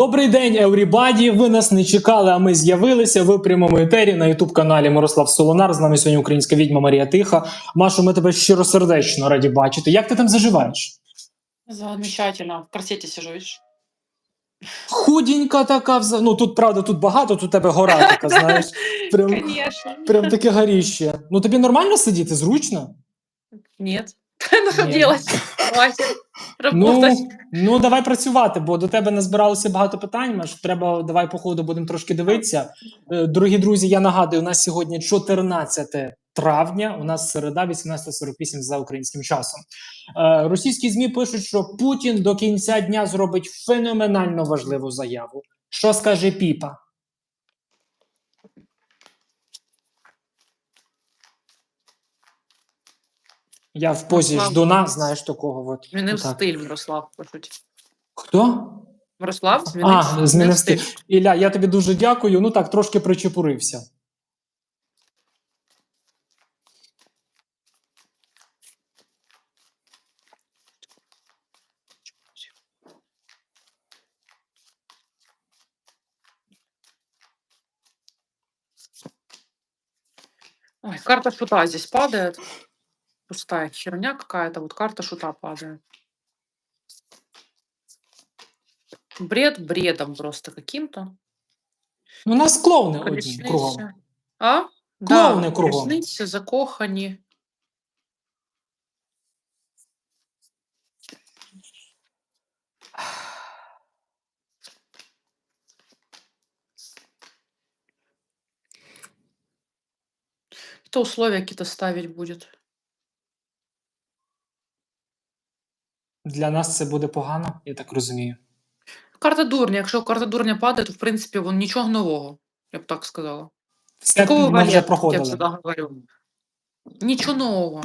Добрий день, Еврібаді. Ви нас не чекали, а ми з'явилися. Ви в прямому етері на Ютуб каналі Мирослав Солонар. З нами сьогодні українська відьма Марія Тиха. Машу, ми тебе щиросердечно раді бачити. Як ти там заживаєш? Замечательно. В корсете сижу, видишь? Худенька така, вза- ну тут правда, тут багато, тут тебе гора така, знаєш. Прям, Конечно. прям таке горіще. Ну тобі нормально сидіти, зручно? Нет. Нет. Находилась. Хватит Ну, ну давай працювати, бо до тебе назбиралося багато питань. Маш, треба давай по ходу будемо трошки дивитися. Е, Дорогі друзі, я нагадую, у нас сьогодні 14 травня. У нас середа, 18.48 за українським часом. Е, Російські змі пишуть, що Путін до кінця дня зробить феноменально важливу заяву. Що скаже Піпа? Я в позі Мирослав, ждуна, знаєш такого. От. Змінив Отак. стиль Мирослав, по суті. Хто? Мирослав змінив, А, змінив стиль. Ілля, я тобі дуже дякую. Ну так, трошки причепурився. Ой, карта здесь падает. Пустая херня какая-то. Вот карта шута падает. Бред бредом просто каким-то. Ну, у нас клоуни одні кругом. Колесниця. А? Клоуни да, кругом. колесниці, закохані. Кто условия какие-то ставить будет? Для нас це буде погано, я так розумію. Карта дурня. Якщо карта дурня падає, то в принципі вон нічого нового, я б так сказала. Все Такого ми вже варіанту, я проходили. всегда говорю. Ничего нового.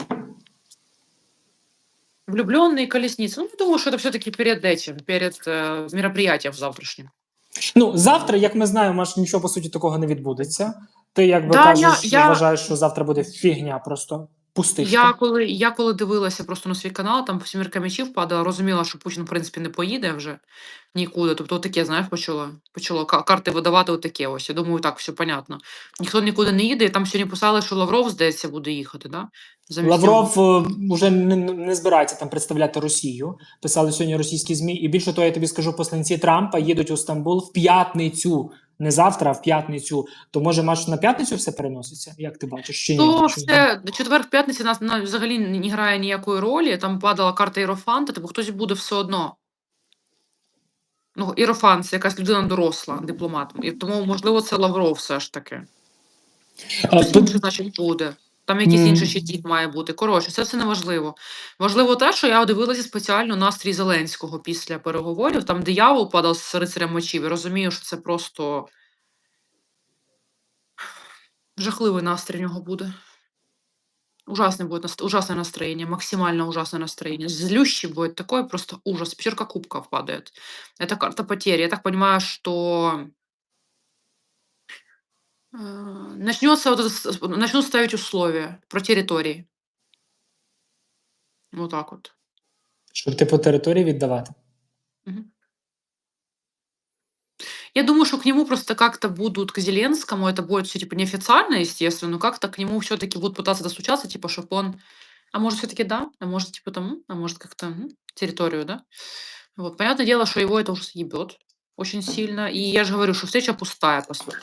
Влюбленные колесницы. Ну, я думаю, что это все-таки перед этим, перед э, мероприятием завтрашним. Ну, завтра, як ми знаємо, аж нічого по суті такого не відбудеться. Ти якби Да, кажеш, я- я- вважаєш, що завтра буде фігня, просто пустишка. Я коли, я коли дивилася просто на свій канал, там сімірка м'ячів падала, розуміла, що Путін, в принципі, не поїде вже нікуди. Тобто, таке, знаєш, почало, почало карти видавати отаке ось. Я думаю, так, все понятно. Ніхто нікуди не їде, і там сьогодні писали, що Лавров, здається, буде їхати, да? Замість. Лавров е, уже не, не збирається там представляти Росію. Писали сьогодні російські змі. І більше того, я тобі скажу, посланці Трампа їдуть у Стамбул в п'ятницю. Не завтра, а в п'ятницю. То може матч на п'ятницю все переноситься? Як ти бачиш? Чи? То ні? все четвер в п'ятниці нас на, взагалі не грає ніякої ролі. Там падала карта Ірофанта, тобто хтось буде все одно. Ну, Ірофан це якась людина доросла, дипломат. І тому, можливо, це Лавров все ж таки. А, тут- значить, буде. Там якийсь Мгм. інший ще дід має бути. Коротше, це все не важливо. Те, що я дивилася спеціально настрій Зеленського після переговорів. Там диявол падав з рицарем мечів. І розумію, що це просто жахливий настрій у нього буде. Ужасное будет наст- ужасное настроение, максимально ужасное настроение. Злющий будет такой просто ужас. Пятерка кубков падает. Это карта потери. Я так понимаю, что э, начнется вот это, с- начнут ставить условия про территории. Вот так вот. Щоб ти по території віддавати. Мгм. Я думаю, что к нему просто как-то будут, к Зеленскому, это будет все типа неофициально, естественно, но как-то к нему все-таки будут пытаться достучаться, типа, чтобы он, а может все-таки да, а может типа тому, а может как-то м, территорию, да. Вот, понятное дело, что его это уже съебет очень сильно. И я же говорю, что встреча пустая, по сути.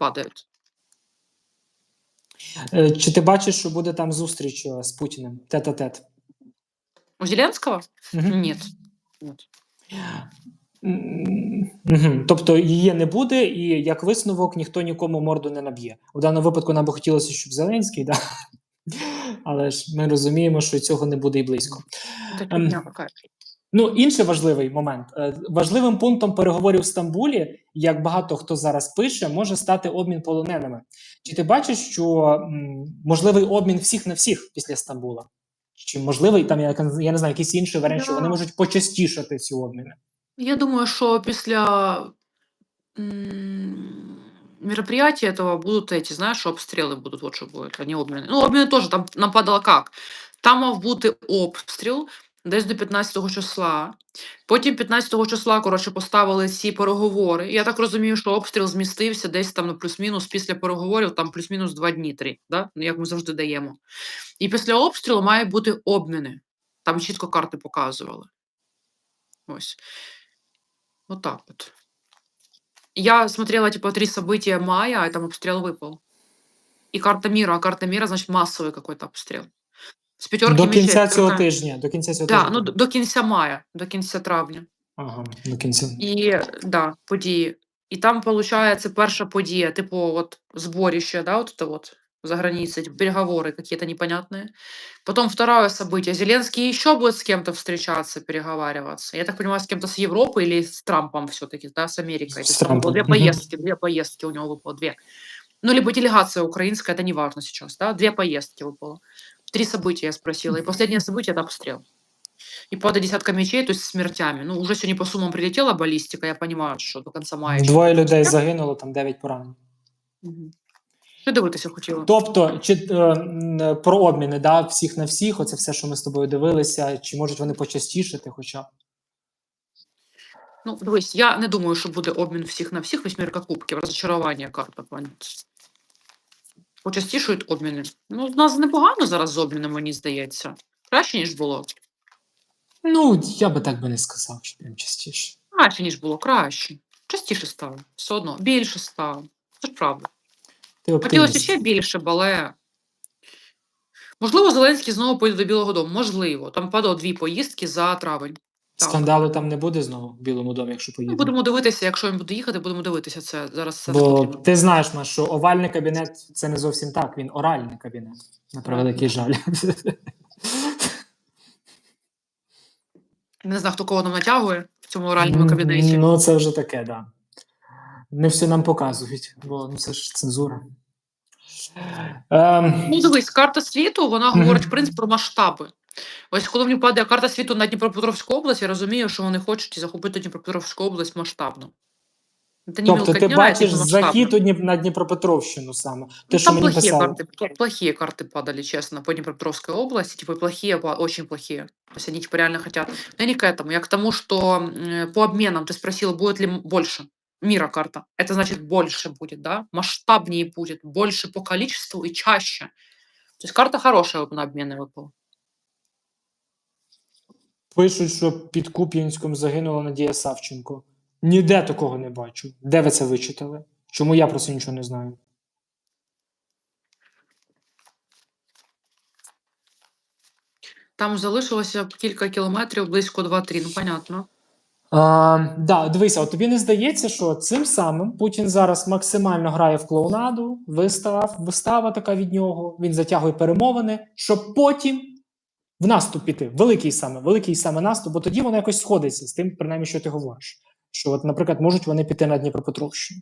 Падает. Е, Чи ти бачиш, що буде там зустріч е, з Путіним? Тет-а-тет? У Зеленского? Мгм. Нет. Нет. Тобто її не буде, і як висновок ніхто нікому морду не наб'є. У даному випадку нам би хотілося, щоб Зеленський, да? але ж ми розуміємо, що цього не буде і близько. Фигня какая-то. Ну, інший важливий момент. Е, Важливим пунктом переговорів в Стамбулі, як багато хто зараз пише, може стати обмін полоненими. Чи ти бачиш, що м, можливий обмін всіх на всіх після Стамбула? Чи можливий там, я, я не знаю, якийсь інший варіант, що вони Да. можуть почастішати ці обміни? Я думаю, что після м, мероприятия этого будут эти, знаешь, что обстрелы будут, вот что будет, а не обміни. Ну, обміни тоже, там нападало как? Там мав бути обстріл, десь до 15 числа. Потім 15 числа, коротше, поставили ці переговори. Я так розумію, що обстріл змістився десь там ну, плюс-мінус після переговорів, там плюс-мінус два дні три, да? ну, як ми завжди даємо. І після обстрілу мають бути обміни. Там чітко карти показували. Ось. Вот так вот. Я смотрела, типа, три события мая, а там обстрел выпал. И карта мира. А карта мира, значит, массовый какой-то обстрел. С пятерки До мечей. кінця цього пятерка- тижня. До кінця цього Да, тижня. ну д- до кінця мая, до кінця травня. Ага, до кінця. І да, події. І там, получается, перша подія, типу, от зборище, да, вот это вот за границей, типа, переговоры какие-то непонятные. Потом второе событие. Зеленский еще будет с кем-то встречаться, переговариваться. Я так понимаю, с кем-то с Европы или с Трампом все-таки, да, с Америкой. С То есть там было Трампом, две мгм. поездки, две поездки у него выпало, две. Ну, либо делегация украинская, это не важно сейчас, да, две поездки выпало. Три события я спросила. И последнее событие – это обстрел. И по десятка мечей, то есть с смертями. Ну, уже сегодня по суммам прилетела баллистика, я понимаю, что до конца мая. ще Двоє буде людей обстріл. загинуло, там дев'ять поранень. Мгм. Що дивитися хотіла? Тобто, чи е, м, про обміни, да, всіх на всіх, оце все, що ми з тобою дивилися, чи можуть вони почастішити, хоча б. Ну, дивись, я не думаю, що буде обмін всіх на всіх восьмірка кубків, розчарування карта. Почастішують обміни. Ну, в нас непогано зараз з обміном, мені здається. Краще, ніж було. Ну, я би так би не сказав, що прям частіше. Краще, ніж було, краще. Частіше стало. Все одно. Більше стало. Це ж правда. Ти Хотілося оптиміст. ще більше, але. Можливо, Зеленський знову поїде до Білого Дому. Можливо. Там падало дві поїздки за травень. Так. Скандалу там не буде знову в Білому домі, якщо Ну, поїде. будемо дивитися, якщо він буде їхати, будемо дивитися це. Зараз це Бо потрібно. ти знаєш, Маш, що овальний кабінет це не зовсім так, він оральний кабінет. На превеликий жаль. Не знаю, хто кого нам натягує в цьому оральному кабінеті. Ну, це вже таке, так. Да. Не все нам показують, бо ну, це ж цензура. Ем, Ну, дивись, карта світу, вона говорить, в принципі, про масштаби. Ось коли мені падає карта світу на Дніпропетровську область, я розумію, що вони хочуть захопити Дніпропетровську область масштабно. Це не тобто ти мілкотня, бачиш це масштабно. захід у Дніп- на Дніпропетровщину саме. Те, Ну, що там мені плохие писали. карты, пла- плохие карты падали, честно, по Днепропетровской области, типа плохие, па- очень плохие. То есть они типа реально хотят. Но я не к этому, я к тому, что м, по обменам ты спросила, будет ли м- больше мира карта. Это значит больше будет, да, масштабнее будет, больше по количеству и чаще. То есть карта хорошая вот на обмены выпала. Пишуть, що під Куп'янськом загинула Надія Савченко. Ніде такого не бачу. Де ви це вичитали? Чому я про це нічого не знаю? Там залишилося кілька кілометрів, близько 2-3, ну понятно. А, да, дивися, от тобі не здається, що цим самим Путін зараз максимально грає в клоунаду, вистава, вистава така від нього, він затягує перемовини, щоб потім в наступ піти. Великий саме, великий саме наступ, бо тоді воно якось сходиться з тим, принаймні, що ти говориш. Що, от, наприклад, можуть вони піти на Дніпропетровщину.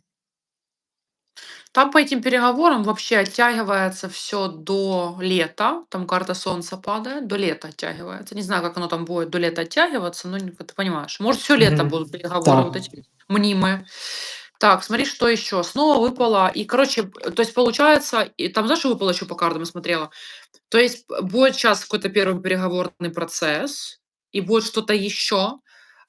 Там по этим переговорам вообще оттягивается все до лета. Там карта Солнца падает, до лета оттягивается. Не знаю, как оно там будет до лета оттягиваться, но не- ты понимаешь. Может, все лето Мгм. будут переговоры Так. вот эти мнимые. Так, смотри, что еще. Снова выпало. И, короче, то есть получается, и там, знаешь, что выпало еще по картам, смотрела? То есть п- будет сейчас какой-то первый переговорный процесс, и будет что-то еще.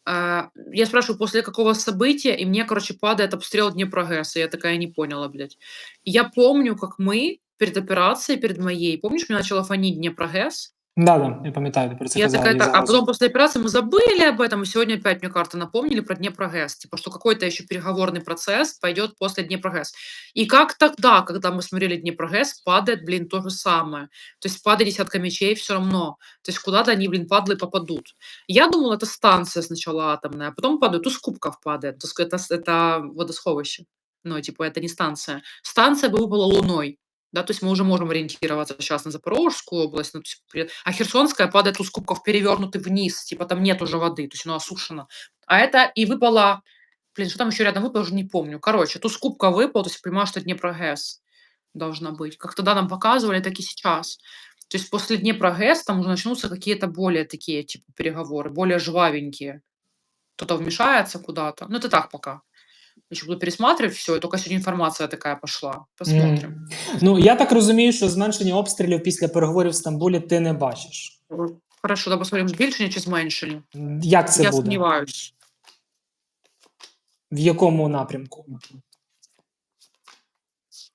А, Я спрашиваю, после какого события, и мне, короче, падает обстрел Днепрогэса. Я такая не поняла, блядь. Я помню, как мы перед операцией, перед моей, помнишь, мне начало фонить Днепрогэс? Да, да, я пам'ятаю, ти про це Я казала. такая, так, а потом после операции мы забыли об этом, и сегодня опять мне карты напомнили про Днепрогэс, типа, что какой-то еще переговорный процесс пойдет после Днепрогэс. И как тогда, когда мы смотрели Днепрогэс, падает, блин, то же самое. То есть падает десятка мечей все равно. То есть куда-то они, блин, падлы попадут. Я думала, это станция сначала атомная, а потом падает, туз кубков падает. То есть это, это водосховище. Ну, типа, это не станция. Станция бы выпала луной. Да, то есть мы уже можем ориентироваться сейчас на Запорожскую область, ну, есть а Херсонская падает туз кубков перевернутый вниз, типа там нет уже воды, то есть оно осушено. А это и выпало, блин, что там еще рядом выпало, уже не помню. Короче, туз кубка выпал, то есть понимаю, что Днепрогэс должна быть. Как тогда нам показывали, так и сейчас. То есть после Днепрогэс там уже начнутся какие-то более такие, типа, переговоры, более жвавенькие. Кто-то вмешается куда-то. Ну, это так пока. Еще буду пересматривати все, і только сьогодні інформація така пішла. Посмотрим. Mm. Ну, я так розумію, що зменшення обстрілів після переговорів в Стамбулі ти не бачиш. Хорошо, да посмотрим, збільшення чи зменшення. Як це Я буде? сумніваюся. В якому напрямку?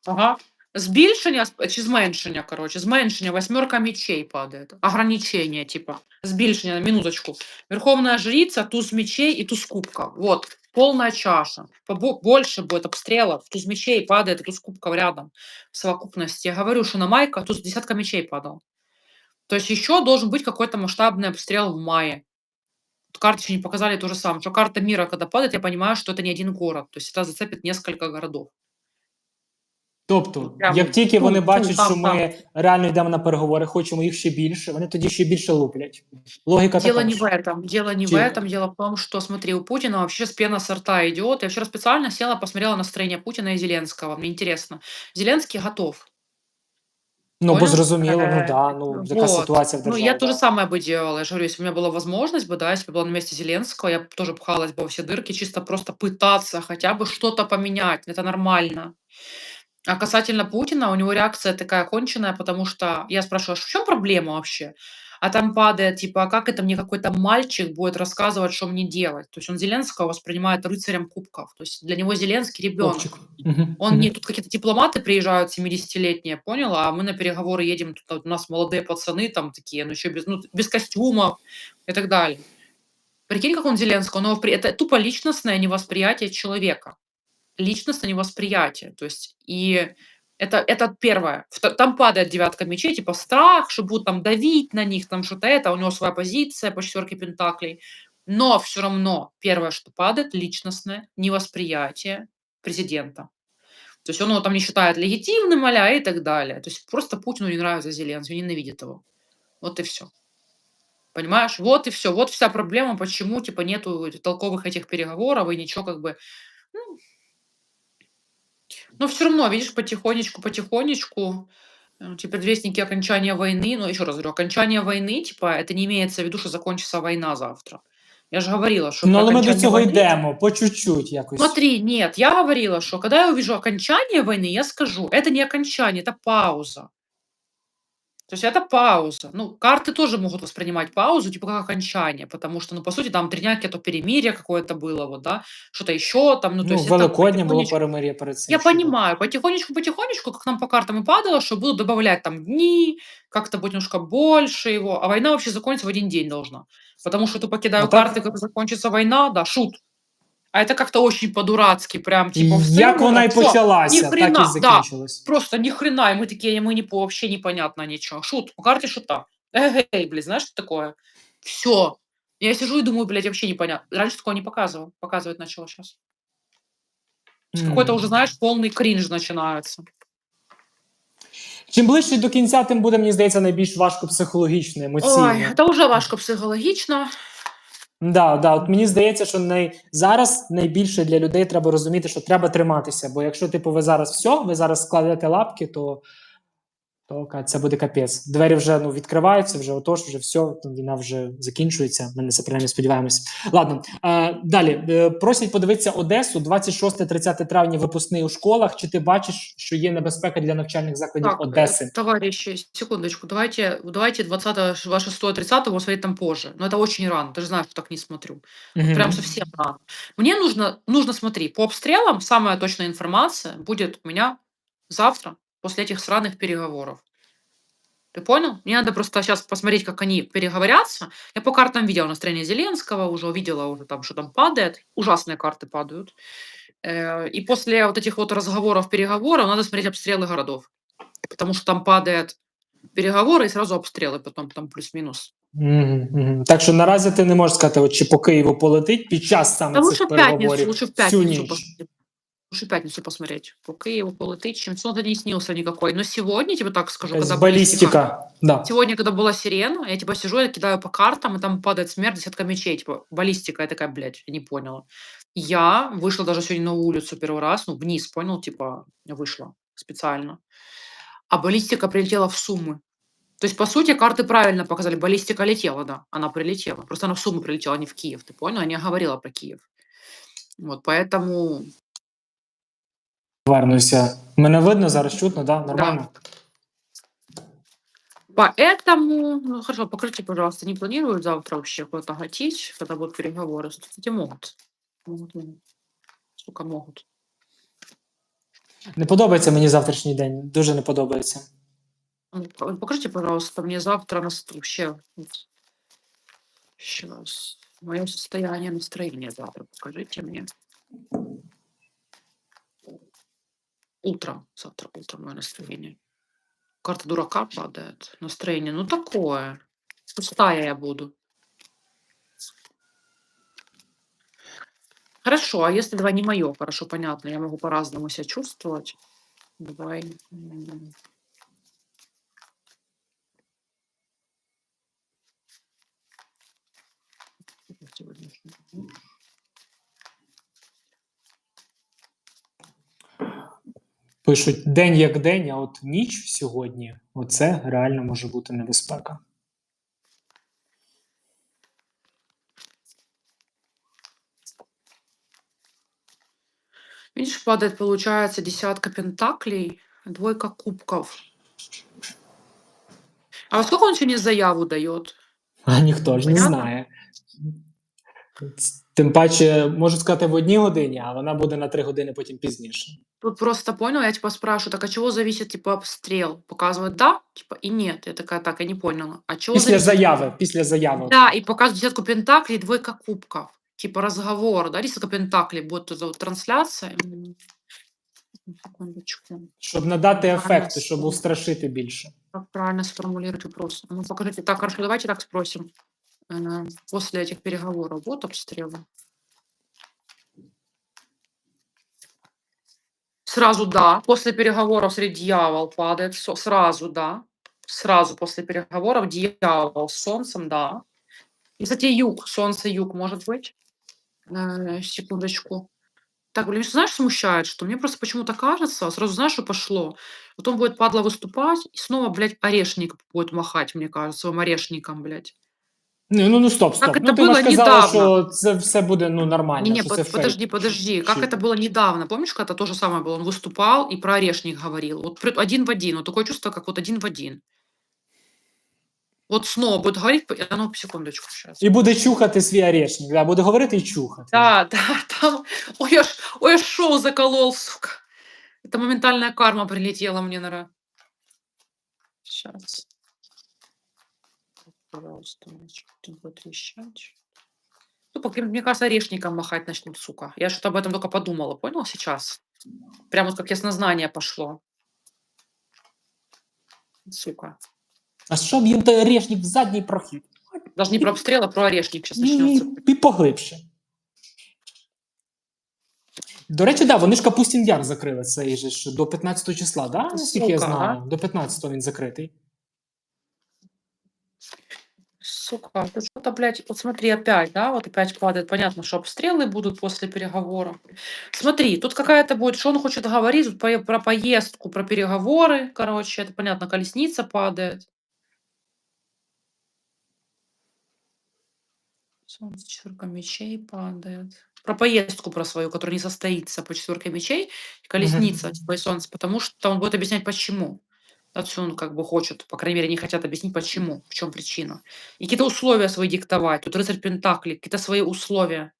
Ага. Збільшення сп- чи зменшення, коротше, зменшення, восьмерка мечей падає. Ограничення, типа, збільшення, на минуточку. Верховная жрица, туз мечей и туз кубков. Вот, полная чаша. Побо- Больше будет обстрелов, туз мечей падает, и туз кубков рядом в совокупности. Я говорю, что на майка туз десятка мечей падал. То есть еще должен быть какой-то масштабный обстрел в мае. Вот Карты еще не показали то же самое. Что карта мира, когда падает, я понимаю, что это не один город. То есть это зацепит несколько городов. Тобто, Прямо як тільки вони ту- бачать, ту, там, що ми реально йдемо на переговори, хочемо їх ще більше, вони тоді ще більше луплять. Логіка Дело така. не ж. в этом. Дело не в Дело. этом. Дело в том, что, смотри, у Путина вообще сейчас пена с рта идет. Я вчера специально села, посмотрела настроение Путина и Зеленского. Мне интересно. Зеленский готов. Ну, бо Понял? зрозуміло, ну Е, да, ну така вот. ситуація в Ну, державі. я то же да. самое бы делала. Я же говорю, если бы у меня была возможность бы, да, если бы была на месте Зеленского, я бы тоже пхалась бы во все дырки, чисто просто пытаться хотя бы что-то поменять. Это нормально. А касательно Путина, у него реакция такая конченая, потому что я спрашиваю, а в чем проблема вообще? А там падает, типа, а как это мне какой-то мальчик будет рассказывать, что мне делать? То есть он Зеленского воспринимает рыцарем кубков. То есть для него Зеленский ребенок. Мгм, Он мгм. не, тут какие-то дипломаты приезжают 70-летние, поняла? А мы на переговоры едем, тут вот у нас молодые пацаны там такие, ну еще без, ну, без костюмов и так далее. Прикинь, как он Зеленского, но это тупо личностное невосприятие человека. Личностное невосприятие. То есть и это, это первое. Там падает девятка мечей, типа страх, что будут там давить на них, там что-то это, у него своя позиция по четверке пентаклей. Но все равно первое, что падает, личностное невосприятие президента. То есть он его там не считает легитимным, аля, и так далее. То есть просто Путину не нравится Зеленский, ненавидит его. Вот и все. Понимаешь? Вот и все. Вот вся проблема, почему типа нету толковых этих переговоров и ничего как бы... Ну, но все равно, видишь, потихонечку, потихонечку, э, те предвестники окончания войны, ну, еще раз говорю, окончание войны, типа, это не имеется в виду, что закончится война завтра. Я же говорила, что... Ну, про але ми до окончание цього войны- йдемо, по чуть-чуть якось. Смотри, нет, я говорила, что когда я увижу окончание войны, я скажу, это не окончание, это пауза. То есть это пауза. Ну, карты тоже могут воспринимать паузу, типа как окончание, потому что, ну, по сути, там три дня какое-то перемирие какое-то было, вот, да, что-то еще там, ну, то Ну, есть это Великодня було потихонечку- перемир'я перед цим. Я ще було. понимаю, потихонечку-потихонечку, как нам по картам и падало, что будут добавлять там дни, как-то будет немножко больше его, а война вообще закончится в один день должна. Потому что тупо кидаю Ну так- карты, как закончится война, да, шут. А это как-то очень по-дурацки, прям типа... Як встаем, вона й всё, почалася, ні так хрена, і да. закінчилась. Просто ни хрена, и мы такие, мы не по вообще непонятно ничего. Шут, по карте шута. Эгей, блядь, знаешь, что такое? Все. Я сижу и думаю, блядь, вообще непонятно. Раньше такого не показывал. Показывать начала сейчас. Какой-то М. уже, знаешь, полный кринж начинается. Чим ближче до кінця, тим буде, мені здається, найбільш важко психологічно, емоційно. Ой, это уже важко психологично. Да, да, от мені здається, що най... зараз найбільше для людей треба розуміти, що треба триматися. Бо якщо типу ви зараз все, ви зараз складете лапки, то, то ка- це буде капець. Двері вже ну, відкриваються, вже отож, вже все, там війна вже закінчується. Ми на це принаймні сподіваємося. Ладно, е, далі е, просять подивитися Одесу 26-30 травня випускний у школах. Чи ти бачиш, що є небезпека для навчальних закладів Так, э, Одеси? товарищи, секундочку, давайте, давайте 20, 26-30 посмотреть там позже. Но это очень рано, ты же знаешь, что так не смотрю. Мгм. Прям совсем рано. Мне нужно, нужно, смотри, по обстрелам самая точная информация будет у меня завтра, после этих сраных переговоров. Ты понял? Мне надо просто сейчас посмотреть, как они переговорятся. Я по картам видела настроение Зеленского, уже увидела, уже там, что там падает. Ужасные карты падают. Э, И после вот этих вот разговоров, переговоров надо смотреть обстрелы городов. Потому что там падает переговоры и сразу обстрелы потом, там плюс-минус. Мгм, мгм. Так що наразі ти не можеш сказати, от, чи по Києву полетить під час саме Да цих лучше в пятницу, переговорів лучше в всю пятницу ніч. посмотреть. Лучше пятницу посмотреть. По Киеву полетить, чем сон не снился никакой. Но сегодня, тебе так скажу, когда балістика. Да. Сегодня, когда была сирена, я типа сижу, я кидаю по картам, и там падает смерть, десятка мечей. Типа, баллистика, я такая, блядь, я не поняла. Я вышла даже сегодня на улицу первый раз, ну, вниз, понял, типа, вышла специально. А баллистика прилетела в Суммы. То есть, по сути, карты правильно показали. Баллистика летела, да, она прилетела. Просто она в Суммы прилетела, а не в Киев, ты понял? Я не говорила про Киев. Вот, поэтому Повернуся. Мене видно зараз чутно, да? Нормально. Поэтому, ну хорошо, покажите, пожалуйста, не планируют завтра вообще куда-то гатить, когда будут переговоры? Кстати, могут. Могут. Сука, могут. Не подобається мені завтрашній день. Дуже не подобається. Ну, Покажите, пожалуйста, мне завтра нас вообще сейчас мое состояние настроения завтра. Покажите мне. Утром, завтра утром мое настроение. Карта дурака падает. Настроение, ну такое. Пустая я буду. Хорошо, а если два не мое, хорошо, понятно, я могу по-разному себя чувствовать. Давай. сегодняшний Пишуть день як день, а от ніч сьогодні оце реально може бути небезпека. Видишь, падает, получается, десятка пентаклей, двойка кубков. А во сколько он сегодня заяву дает? А ніхто ж не Понятно. знає. Тим паче, можу сказати в одній годині, а вона буде на три години потім пізніше. Тут просто понял, я типа спрашиваю, так от чего зависит типа обстрел? Показывает да, типа и нет. Я такая, так, я не поняла. А чего Після зависит? заяви, після заяви. Да, и показывает десятку пентаклей, двойка кубков. Типа разговор, да, десятка пентаклей, будет эта вот трансляция. М, Секундочку. Щоб надати Ага, ефекту, щоб ясно. устрашити більше. Как правильно сформулировать вопрос? Ну, покажите. Так, хорошо, давайте так спросим. Э, После этих переговоров вот обстрелы? Сразу да. После переговоров среди дьявол падает. Сразу да. Сразу после переговоров дьявол с солнцем, да. И, кстати, юг, солнце, юг, может быть. Э, секундочку. Так, блин, знаешь, смущает, что мне просто почему-то кажется, сразу знаешь, что пошло? Вот он будет, падла, выступать, и снова, блядь, орешник будет махать, мне кажется, своим орешником, блядь. Ну, ну, ну стоп, стоп. Как ну, это ти ж было казала, недавно. що це все буде ну, нормально. Не, не, що под- це фейк. подожди, подожди. Как Чи- это было недавно? Помнишь, когда то же самое было? Он выступал и про орешник говорил. Вот при- один в один. Вот такое чувство, как вот один в один. Вот снова будет говорить, по- а ну, секундочку сейчас. І буде чухати свій орешник, да, буде говорити і чухати. Да, да, там, ой, я ж, ой, я ж шоу заколол, сука. Это моментальная карма прилетела мне на Сейчас. Пожалуйста, что-то будет трещать. Ну, пока, мне кажется, орешником махать начнут, сука. Я что-то об этом только подумала, понял, сейчас? Прямо вот как яснознание пошло. Сука. А щоб їм той орешник в задній прохід? Даже не про обстрел, а про орешник сейчас І, начнется. і поглибше. До речі, да, вони ж Капустін Яр закрили цей же ж до 15 числа, да? Наскільки я Сука, знаю. До 15 він закритий. Сука, ты что-то, блядь, вот смотри, опять, да, вот опять падает. Понятно, что обстрелы будут после переговоров. Смотри, тут какая-то будет, что он хочет говорить, тут по- про поездку, про переговоры, короче, это понятно, колесница падает. Солнце, четверка мечей падает. Про поездку про свою, которая не состоится по четверке мечей, и колесница, типа, и солнце, потому что он будет объяснять, почему. Отсюда как бы хочет, по крайней мере, не хотят объяснить, почему, в чем причина. И какие-то условия свои диктовать. Тут рыцарь Пентакли, какие-то свои условия.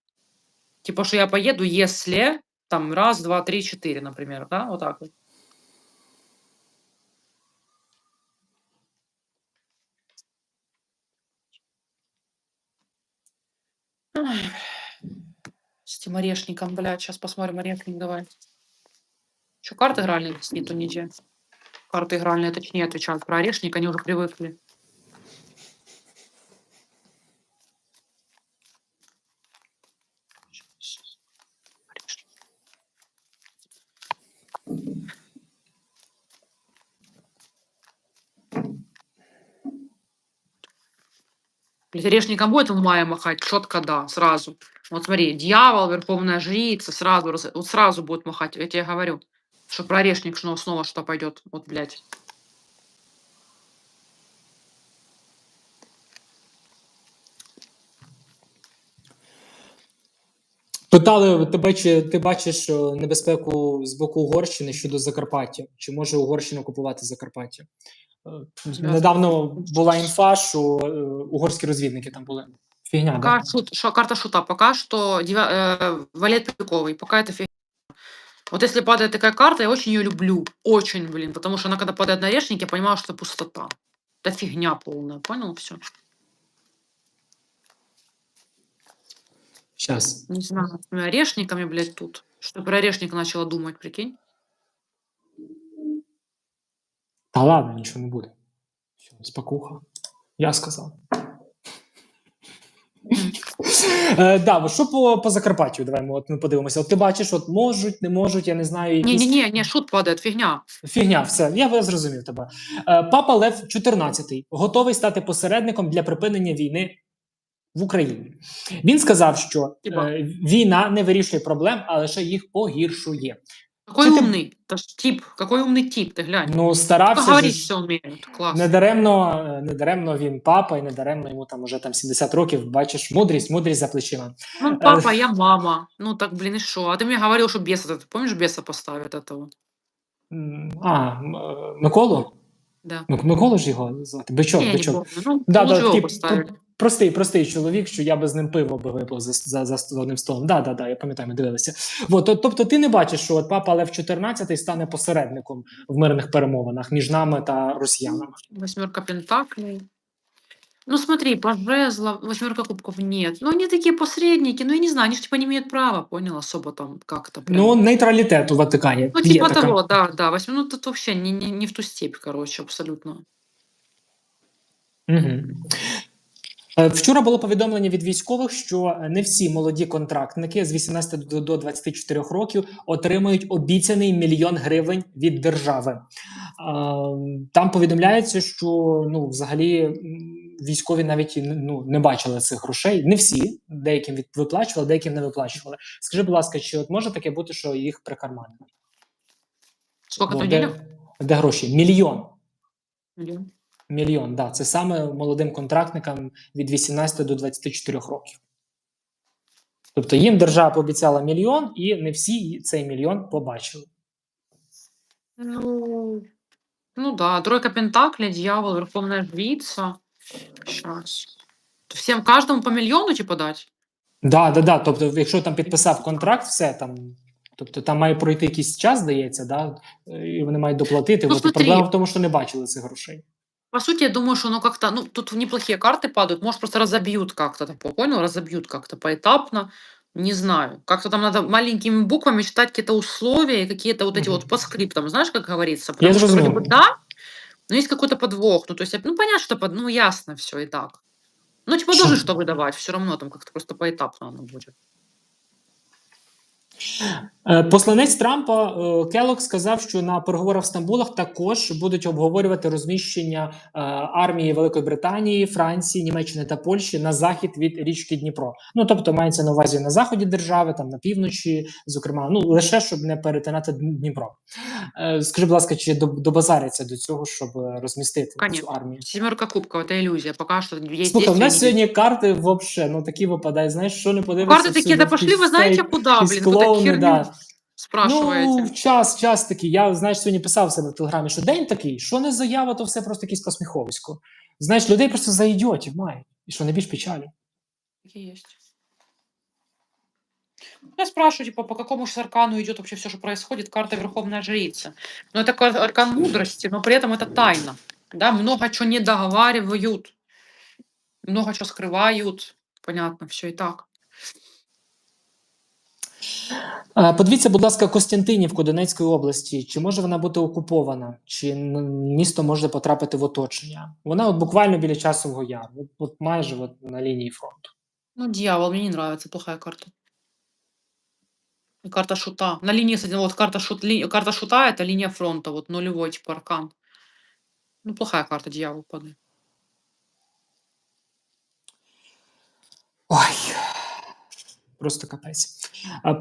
Типа, что я поеду, если там раз, два, три, четыре, например, да, вот так вот. С этим орешником, блядь, сейчас посмотрим орешник, давай. Что, карты здесь нету нигде? Карты игральные, точнее, отвечают про орешник, они уже привыкли. Орешником будет он мая махать? Четко да, сразу. Вот смотри, дьявол, верховная жрица, сразу, раз- вот сразу будет махать. Я тебе говорю, что про орешник снова, снова что пойдет. Вот, блядь. Питали тебе, чи ти бачиш е, небезпеку з боку Угорщини щодо Закарпаття? Чи може Угорщина купувати Закарпаття? Е, Недавно була інфа, що е, угорські розвідники там були. Фігня, Пока да? шут, ша- карта шута, пока что девя- э, валет пиковый, пока это фигня. Вот если падает такая карта, я очень ее люблю. Очень, блин. Потому что она, когда падает на орешник, я понимаю, что это пустота. Это фигня полная. Понял? Все. Щас. Не знаю, с орешниками, блядь, тут. Что про орешник начала думать, прикинь. Та ладно, нічого не буде. Все, спокуха. Я сказав. Е, да, що по, по Закарпаттю? Давай ми, от ми подивимося. От ти бачиш, от можуть, не можуть, я не знаю, якісь... Не-не-не, не, шут падает, фигня. Фігня, все, я зрозумів тебе. Е, Папа Лев XIV готовий стати посередником для припинення війни в Україні. Він сказав, що е, війна не вирішує проблем, а лише їх погіршує. Какой Что ты- умный. Это ж тип. Какой умный тип, ты глянь. Ну, Только старався говорить же, все умеют. Класс. недаремно, е, недаремно він папа, і недаремно йому там уже там 70 років. Бачиш, мудрість, мудрість за плечима. Ну, папа, я мама. Ну, так, блин, и что? А ты мне говорил, что беса, ты помнишь, беса поставят этого? М, А, м, е, Миколу? Да. Мик- Миколу ж його звати? Бичок, Не, я не бичок. помню. Ну, Да, лучше да, его такий поставили. простий, простий чоловік, що я би з ним пиво би випив за, за, за, за одним столом. Да, да, да, я пам'ятаю, ми дивилися. Вот, то- тобто ти не бачиш, що от папа Лев 14 стане посередником в мирних перемовинах між нами та росіянами. Восьмерка пентаклей. Ну, смотри, по жезлам, восьмерка кубков нет. Ну, они такие посредники, ну, я не знаю, они же, типа, не имеют права, понял, особо там как-то прям. Ну, нейтралітет у Ватикані. Ну, є типа така. того, да, да. Восьмерка, ну, тут вообще не, не, не в ту степь, короче, абсолютно. Угу. Вчора було повідомлення від військових, що не всі молоді контрактники з 18 до- до 24 років отримують обіцяний мільйон гривень від держави. Е, Там повідомляється, що ну, взагалі військові навіть ну, не бачили цих грошей. Не всі, деяким виплачували, деяким не виплачували. Скажи, будь ласка, чи от може таке бути, що їх прикарманили? Сколько Бо де, де гроші? Мільйон. Миллион. Мільйон, да, це саме молодим контрактникам від 18 до 24 років. Тобто їм держава пообіцяла мільйон, і не всі цей мільйон побачили. Ну, ну да, тройка пентаклей, дьявол, верховная жрица. Сейчас. Всем, каждому по миллиону, типа, дать? Да, да, да. Тобто, якщо там підписав контракт, все там. Тобто там має пройти якийсь час, здається, да, і вони мають доплатити. Ну, проблема в тому, що не бачили цих грошей. По сути, я думаю, что ну как-то, ну тут неплохие карты падают, может просто разобьют как-то, такое, понял, разобьют как-то поэтапно, не знаю, как-то там надо маленькими буквами читать какие-то условия и какие-то вот эти Мгм. вот по скриптам, знаешь, как говорится, потому что вроде бы да, но есть какой-то подвох, ну то есть, ну понятно, что, под, ну ясно все и так. Ну типа тоже что выдавать, все равно там как-то просто поэтапно оно будет. Е, Посланець Трампа е, Келлог сказав, що на переговорах в Стамбулах також будуть обговорювати розміщення е, армії Великої Британії, Франції, Німеччини та Польщі на захід від річки Дніпро. Ну тобто мається на увазі на заході держави, там на півночі, зокрема, ну лише щоб не перетинати Дн- Дніпро. Е, Скажи, будь ласка, чи до- добазаряться до цього, щоб е, розмістити цю Конечно. армію? Семерка кубков, это иллюзия, пока что есть Слухай, у действия, нас не сьогодні карти вообще ну такі випадають. Знаєш, що не действия. подивишся. Карты такие, всюди да якісь пошли вы знаете фейк, куда, якісь блин, какую-то клоуни, херню да. спрашиваете. Ну, час, час такий. Я знаєш, сьогодні писав в себе в телеграмі, що день такий, що не заява, то все просто якесь посміховисько. Знаєш, людей просто за ідіотів мають. І що найбільш печалі. Такие есть. Я спрашиваю, типа, по какому же аркану идет вообще все, что происходит, карта Верховная Жрица. Ну, это кар- аркан мудрости, но при этом это тайна. Да, много чего не договаривают, много чего скрывают. Понятно, все и так. Подивіться, будь ласка, Костянтинівку Донецької області. Чи може вона бути окупована? Чи місто може потрапити в оточення? Вона от буквально біля часового яру, от, от майже от на лінії фронту. Ну, дьявол, не нравится, плохая карта. Карта шута. На линии, кстати, вот карта, шут, ли- карта шута это линия фронта, вот нулевой, типа аркан. Ну, плохая карта, дьявол, падает. Ой, просто капець.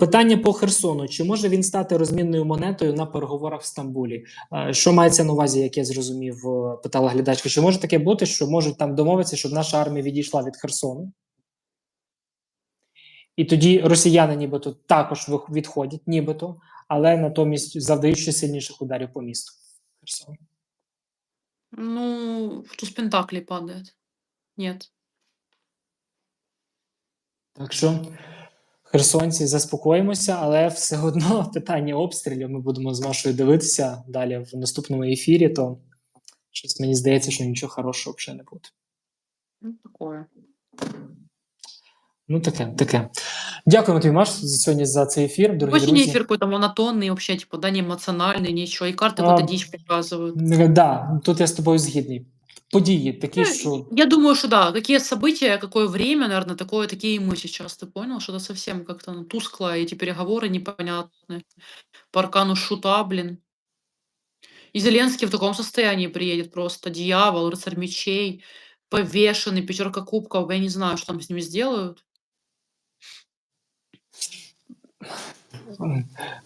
Питання по Херсону: чи може він стати розмінною монетою на переговорах в Стамбулі? Що мається на увазі, як я зрозумів, е, питала глядачка. Чи може таке бути, що можуть там домовитися, щоб наша армія відійшла від Херсону? І тоді росіяни нібито також відходять, нібито, але натомість завдають ще сильніших ударів по місту Херсону. Ну, туз пентаклей падает. Нет. Так що, херсонці, заспокоїмося, але все одно питання обстрілів ми будемо з Машою дивитися далі в наступному ефірі, то щось мені здається, що нічого хорошого вже не буде. Ну, такое. Ну, таке, таке. Дякуємо тобі, Маш, за сьогодні за цей ефір. Дорогі Очень друзі. эфир какой-то монотонный вообще, типа, да, не эмоциональный, ничего. И карты А, какую-то дичь показывают. Н- Да, тут я з тобою згідний. Події такі, Ну, що Я думаю, что да, какие события, какое время, наверное, такое, такие и мы сейчас. Ты понял? Что-то совсем как-то ну, тускло, и эти переговоры непонятные. По аркану шута, блин. И Зеленский в таком состоянии приедет просто. Дьявол, рыцарь мечей, повешенный, пятерка кубков. Я не знаю, что там с ними сделают.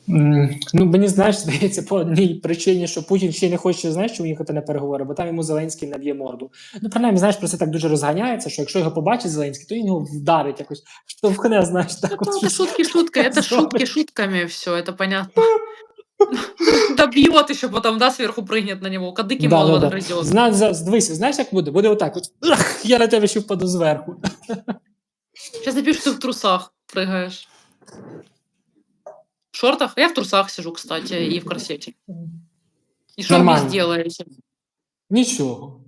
ну мені знаєш, здається, по одній причині, що Путін ще не хоче знаєш, чому їхати на переговори, бо там йому Зеленський наб'є морду. Ну, принаймні, знаєш, про це так дуже розганяється, що якщо його побачить Зеленський, то він його вдарить якось, штовхне, знаєш, так Ну, от это щось. шутки шуткой, это Здорово. шутки шутками все, это понятно. Добьет еще потом, да, сверху прыгнет на него, кадыки Да, мало да, да. грызет. Зна, за, дивися, знаєш, як буде? Буде отак. От, «Ах, я на тебе ще впаду зверху. Сейчас напишут, что ты в трусах прыгаешь. Шортах? Я в трусах сижу, кстати, и в корсете. И что вы Нормально. сделаете? Нічого.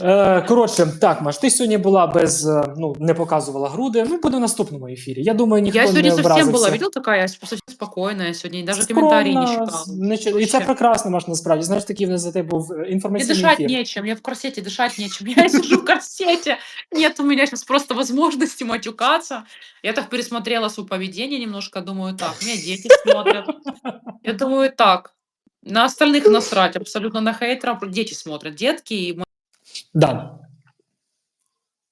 Е, коротше, так, Маш, ти сьогодні була без, е, ну, не показувала груди. Ми буде в наступному ефірі. Я думаю, ніхто Я не сегодня совсем образився. была, видел, такая, я совсем спокойная сегодня, и даже комментарии не Скромна, читала. не чи- І це Вообще. прекрасно, Маш, насправді. Знаєш, такий в нас за тебе був е, Мне інформаційний дышать ефір. нечем, я в корсете дышать нечем. Я сижу в корсете. Нет у меня сейчас просто возможности матюкаться. Я так пересмотрела свое поведение немножко, думаю, так, меня дети смотрят. Я думаю, так, на остальных насрать, абсолютно на хейтеров. Дети смотрят, детки і ми- Да.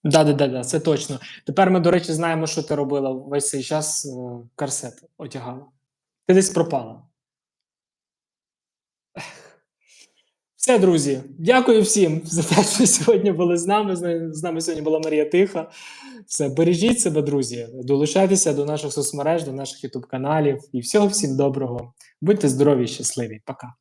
Да, да, да, да, це точно. Тепер ми, до речі, знаємо, що ти робила весь цей час е, корсет одягала. Ти десь пропала. Все, друзі, дякую всім за те, що сьогодні були з нами. З нами- сьогодні була Марія Тиха. Все, бережіть себе, друзі. Долучайтеся до наших соцмереж, до наших ютуб каналів. І всього всім доброго. Будьте здорові і щасливі. Пока.